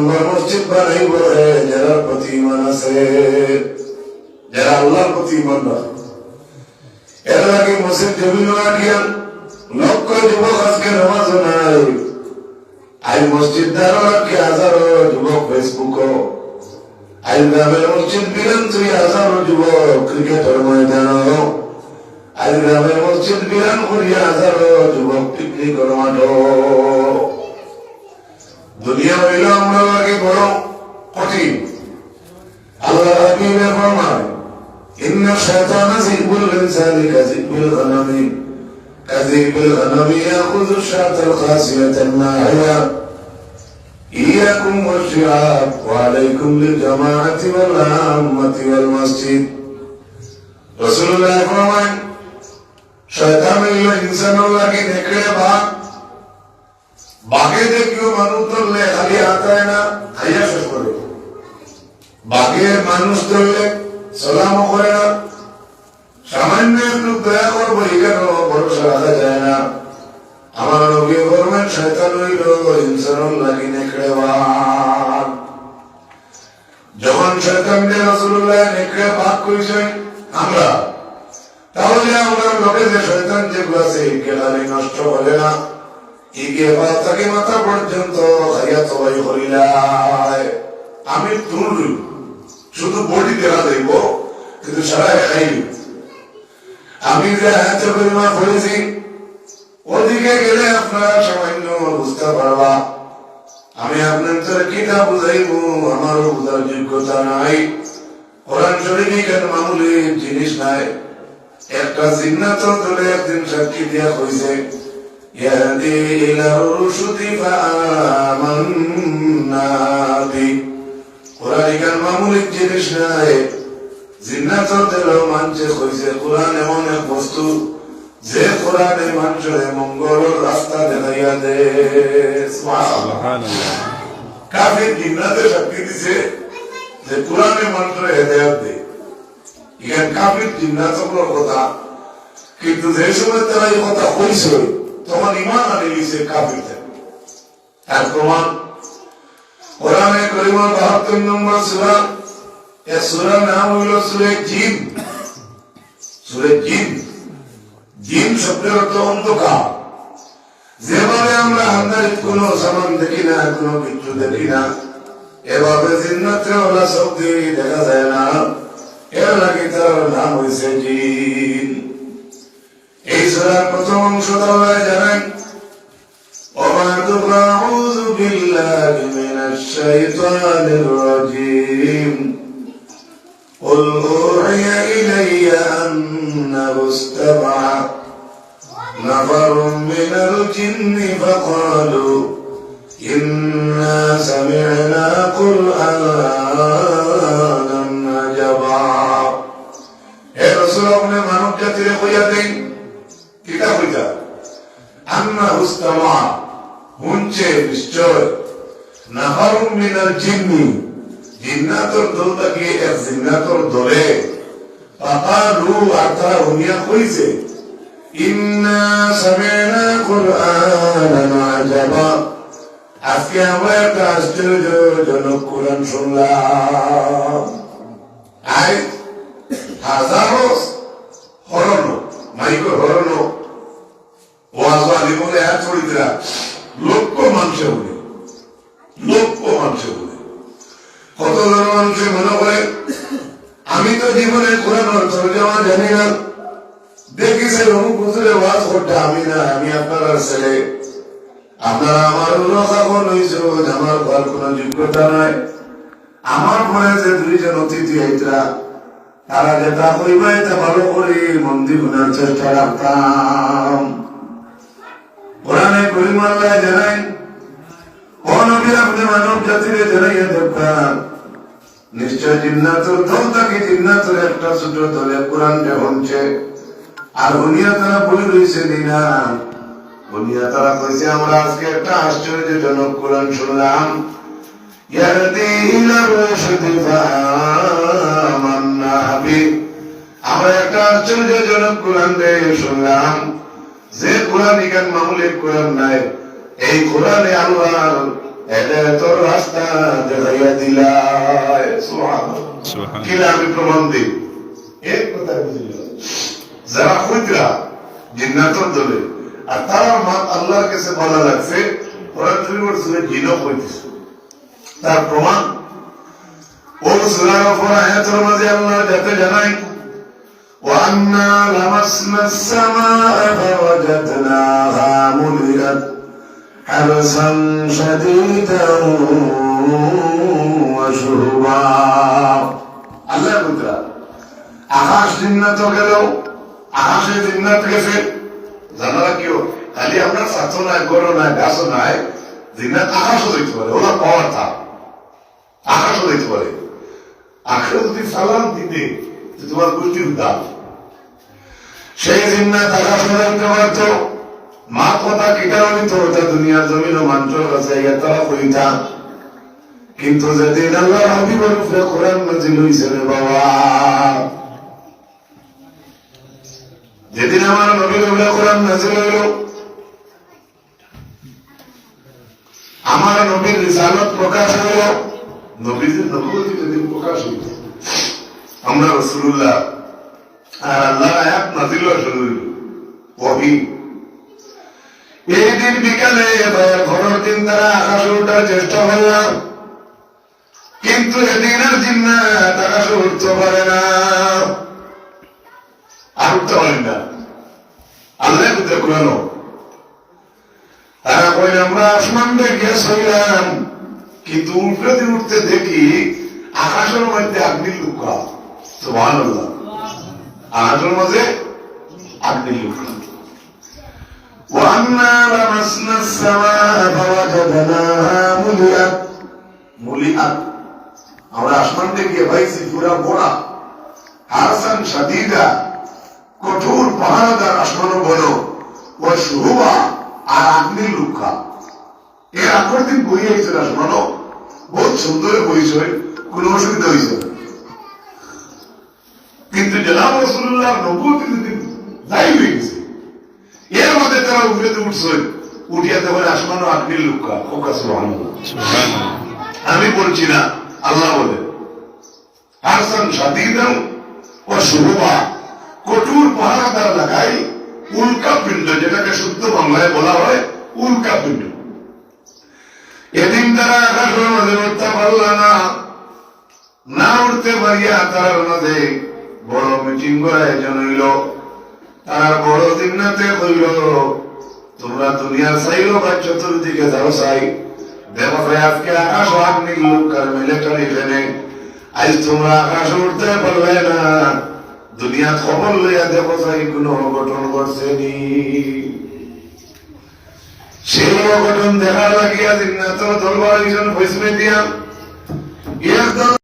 নম্বর মসজিদ বানাইব যারা প্রতি ইমান আছে, যারা আল্লাহর প্রতি ইমান রাখে এর আগে মসজিদ জমিন রাখিয়ান লক্ষ যুবক আজকে নামাজ নাই। আই মসজিদ রাখি হাজারো যুবক ফেসবুক আই গ্রামের মসজিদ বিরান তুই হাজারো যুবক ক্রিকেটের ময়দান আই গ্রামের মসজিদ বিরান করিয়া হাজারো যুবক পিকনিকের মাঠ দুনিয়া হইল আমরা লাগে বড় কঠিন আল্লাহ হাবিবের ফরমান إن الشيطان ذئب الإنسان كذئب الغنم كذئب الغنم يأخذ الشاة الخاسية الناعية إياكم والشعاب وعليكم بالجماعة والعامة والمسجد رسول الله فرمان শয়তান হইল ইনসান লাগে নেকড়ে বাঘ দেখিও মানুষ ধরলে খালি হাতায় না খাইয়া শেষ করে বাঘে মানুষ ধরলে সালাম করে না। সামান্য একটু দয়া করব এখানে ভরসা রাখা যায় না। আমার নবী বলবেন, শয়তান হইল ইনসান লাগি নেকড়ে বাঘ। যখন শয়তানকে রসুল্লাহ নেকড়ে বাঘ করেছেন আমরা, তাহলে আমরা লোকে যে শয়তান যেগুলো আছে গেলারি নষ্ট হবে না। মাথা পর্যন্ত আমি তুল শুধু বডি দেখা দেখব, কিন্তু সারা খাইনি আমি যে পরিমাণ করেছি, ওদিকে গেলে আপনারা সামান্য বুঝতে পারবা। আমি আপনার আপনাদের কিটা বুঝাইব আমারও বুঝার যোগ্যতা নাই। কোরআন শরীফ কেন মামুলি জিনিস নাই? একটা জিন্নাত দলে একদিন সাক্ষী দিয়া কইছে নাই জিন্নাত দলে মানছে কইছে কোরআন এমন এক বস্তু যে কোরআনে মানুষের মঙ্গলের রাস্তা দেখাইয়া দে কাফির জিন্নাতে শক্তি দিছে যে কোরআনে মানুষের হেদায়ত দে ইহান কাফির সকলের কথা কিন্তু যে সময় তারা এই কথা কইছে তখন ইমান আনি লিছে কাফির থেকে তার প্রমাণ, কোরআনে করিমার বাহাত্তর নম্বর সুরা, এ সুরার নাম হইল সুরে জিন। সুরে জিন। জিন শব্দের অর্থ অন্ধকার। যেভাবে আমরা আন্দাজ কোনো সামান দেখি না, কোনো কিছু দেখি না, এভাবে জিন্নাতে ওলা শব্দ দেখা যায় না। এর লাগে তার নাম হয়েছে জিন। এই সুরার প্রথম অংশ আল্লাহ الشيطان الرجيم قل أوحي إلي أنه استمع نفر من الجن فقالوا إنا سمعنا قرآنا عجبا يا رسول الله من مانوك جاتي لخياتين كتاب لك أنه استمع هنشي بالشوي নাহারুম মিনাল জিন্নি। জিন্নাতর দল থেকে এক জিন্নাতর দলে। পাকালু আর তারা হুনিয়া কইছে ইন্না সামিনা কুরআনান আজাবা। আজকে আমরা একটা আশ্চর্যজনক কোরআন শুনলাম। আয় হাজারো হরণ মাইক হরণ ওয়াজ আলী বলে এক চরিত্রা লক্ষ মানুষে বলে লক্ষ মানুষে বলে কত জন মানুষে মনে করে আমি তো জীবনে কোরআন তর্জমা জানি না দেখিছে ওয়াজ করতে আমি না, আমি আপনার ছেলে। আমার আমার ঘর যোগ্যতা নাই। আমার যে দুইজন অতিথি তারা ভালো মন্দির চেষ্টা রাখতাম। নিশ্চয় জিন্নাতুর দল একটা ছোট দলে কোরআন যে হচ্ছে আর দুনিয়া তারা বলে রয়েছে দিনা দুনিয়া তারা কইছে আমরা আজকে একটা আশ্চর্যজনক কোরআন শুনলাম। আমরা একটা আশ্চর্যজনক কোরআন রে শুনলাম। যে কোরআন কোরআন নাই এই কোরআনে আল্লাহর হেদায়তের রাস্তা। কিলা আমি প্রমাণ দিই এক কথা বুঝিল। যারা খুঁজরা জিন্নাতর দলে আর তারা মত আল্লাহর কাছে ভালো লাগছে ওরা তুমি বলছিল জিন কইতেছে তার প্রমাণ ও সুরার উপর আয়াতের মাঝে আল্লাহ যাতে জানাই وأنا لمسنا السماء فوجدناها ملئت حرسا شديدا وشهبا আল্লাহ বুঝরা আকাশ জিন্নাত গেল আকাশে জিন্নাত গেছে। জানারা কেউ খালি আপনার ছাত্র নাই, গরু নাই গাছও নাই, জিন্নাত আকাশও দেখতে পারে, ওরা পাওয়ার থাক। আকাশও দেখতে পারে। আখড়ে যদি সালাম দিতে তোমার দাম সেই জিন্নাত আকাশ পারতো। মা কথা কিটাও নিত ওটা দুনিয়ার জমিন ও মাঞ্চ আছে তারা কিন্তু আল্লাহ কোরআন হইছে বাবা। যেদিন আমার উপরে কোরআন নাজিল হইল, আমার নবীর রিসালত প্রকাশ হইল নবীর নবুয়তি যেদিন প্রকাশ হইল। আমরা রসুল্লাহ আর আল্লাহ নাজিল হওয়া শুরু হইল এই দিন বিকালে ঘরের দিন তারা আকাশে উঠার চেষ্টা করলাম কিন্তু এদিনের জিন্নাত আকাশে উঠতে পারে না। আর উঠতে পারেন না আল্লাহ বুঝতে কোরআন তারা কইল আমরা আসমান দেখে শুনলাম কিন্তু উঠতে উঠতে দেখি আকাশের মধ্যে আগ্নি লুকা সুবহান আল্লাহ আকাশের মধ্যে আগ্নি লুকা وأنا لمسنا السماء فوجدناها ملئت ملئت আমরা আসমান থেকে পাইছি পুরা বোড়া হাসান সাদিদা কঠোর পাহারাদার আসমানও বড় ও শুভা আর আগ্নি লুকা এর আগের দিন বই হয়েছিল আসমানও বহুত সুন্দর বইছে কোনো অসুবিধা হয়েছে কিন্তু জনাব রসুল্লাহ নবুয় দিন যাই হয়ে গেছে এর মধ্যে তারা উপরে উঠছে উঠিয়া দেবেন আসমানও আগ্নি লুকা সুবহানাল্লাহ। সুবহানাল্লাহ। আমি বলছি না আল্লাহ বলে হাসান সাদিদাম ও শুভবা কঠোর পাহারাদার লাগাই উল্কা পিণ্ড, যেটাকে শুদ্ধ বাংলায় বলা হয় উল্কা পিণ্ড। এদিন তারা আকাশের মাঝে উঠতে পারল না না উঠতে পারিয়া তার মাঝে বড় মিটিং করা আয়োজন হইল তার বড় দিনাতে হইল তোমরা দুনিয়ার চাইলো বা চতুর্দিকে যাও চাই ভাই আজকে আকাশ আপনি লোকার মিলিটারি ফেনে আজ তোমরা আকাশ উঠতে পারবে না। দুনিয়া খবর লইয়া দেখো যাই, কোন অঘটন ঘটছে নি। সেই অঘটন দেখা লাগিয়া দিন তো দরবার একজন ভৈসমে দিয়া